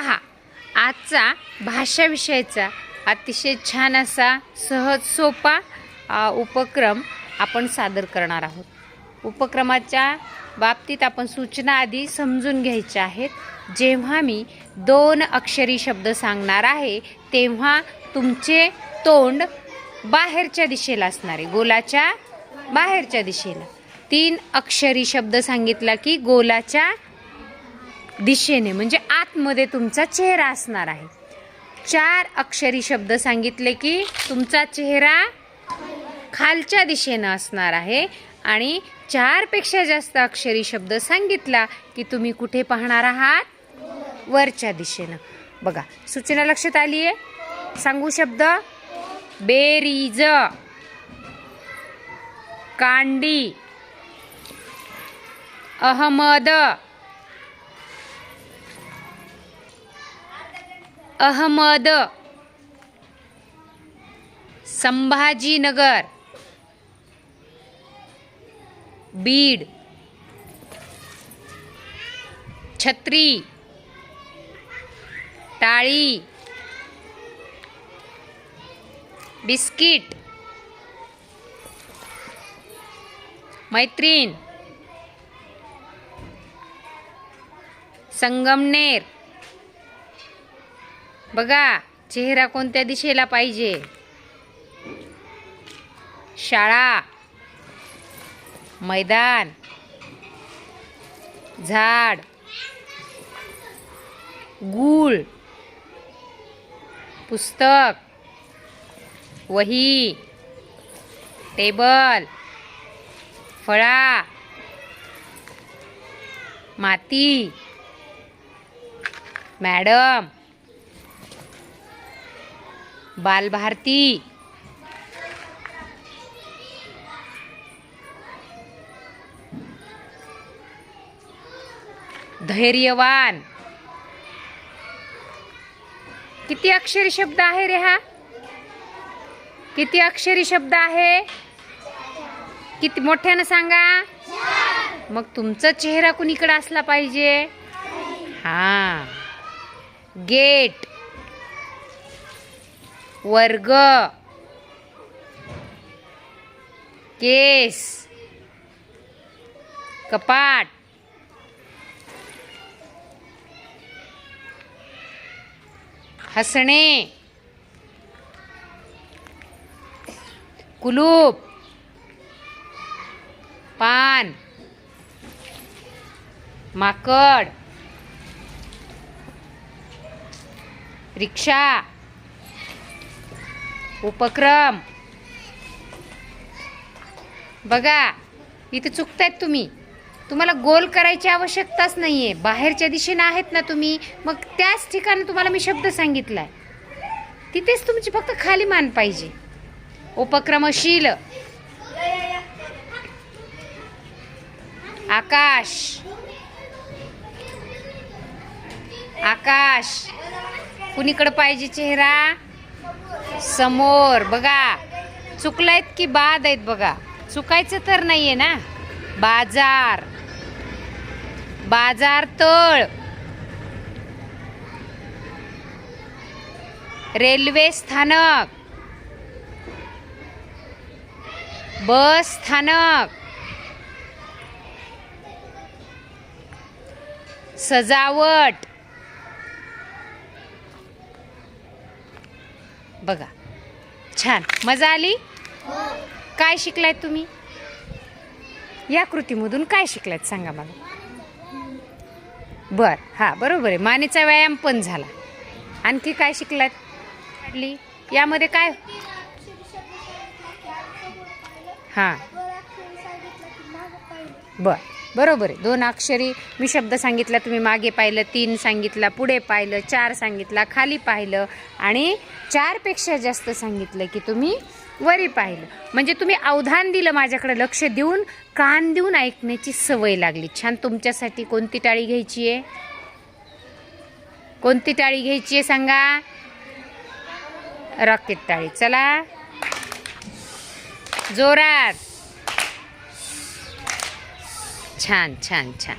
पहा आजचा भाषा विषयाचा अतिशय छान असा सहज सोपा उपक्रम आपण सादर करणार आहोत. उपक्रमाच्या बाबतीत आपण सूचना आधी समजून घ्यायच्या आहेत. जेव्हा मी दोन अक्षरी शब्द सांगणार आहे तेव्हा तुमचे तोंड बाहेरच्या दिशेला असणार आहे गोलाच्या बाहेरच्या दिशेला. तीन अक्षरी शब्द सांगितला की गोलाच्या दिशेने म्हणजे आतमध्ये तुमचा चेहरा असणार आहे. चार अक्षरी शब्द सांगितले की तुमचा चेहरा खालच्या दिशेनं असणार आहे आणि चारपेक्षा जास्त अक्षरी शब्द सांगितला की तुम्ही कुठे पाहणार आहात? वरच्या दिशेनं. बघा सूचना लक्षात आली आहे सांगू शब्द. बेरीज कांडी अहमद अहमद संभाजीनगर बीड छत्री टाळी बिस्किट मैत्रीण संगमनेर बघा चेहरा कोणत्या दिशेला पाहिजे? शाळा मैदान झाड गूळ पुस्तक वही टेबल फळा माती मॅडम बालभारती. धैर्यवान. किती अक्षरी शब्द आहे रे हा? किती अक्षरी शब्द आहे? किती मोठ्यानं सांगा. मग तुमचा चेहरा कुणीकडे असला पाहिजे? हा. गेट. वर्ग. केस. कपाट. हसणे. कुलूप. पान. माकड. रिक्षा. उपक्रम. बघा इथे चुकतायत तुम्ही. तुम्हाला गोल करायची आवश्यकताच नाही आहे बाहेरच्या दिशेनं आहेत ना तुम्ही मग त्याच ठिकाणी तुम्हाला मी शब्द सांगितला आहे तिथेच तुमची फक्त खाली मान पाहिजे. उपक्रमशील. आकाश. आकाश. कुणीकडं पाहिजे चेहरा? समोर बघा. चुकलायत की बाद आहेत बघा. चुकायचं तर नाहीये ना? बाजार. बाजार तळ. रेल्वे स्थानक. बस स्थानक. सजावट. बघा. छान. मजा आली? काय शिकलाय तुम्ही? या कृतीमधून काय शिकलायत सांगा मला. बर हा बरोबर आहे. मानेचा व्यायाम पण झाला. आणखी काय शिकलात? यामध्ये काय? हां. बर. बरोबर आहे. दोन अक्षरी मी शब्द सांगितला तुम्ही मागे पाहिलं तीन सांगितला पुढे पाहिलं चार सांगितला खाली पाहिलं आणि चारपेक्षा जास्त सांगितलं की तुम्ही वरी पाहिलं. म्हणजे तुम्ही अवधान दिलं माझ्याकडे लक्ष देऊन कान देऊन ऐकण्याची सवय लागली. छान तुमच्यासाठी कोणती टाळी घ्यायची आहे? कोणती टाळी घ्यायची आहे सांगा? रॉकेट टाळी. चला. जोरात. छान छान छान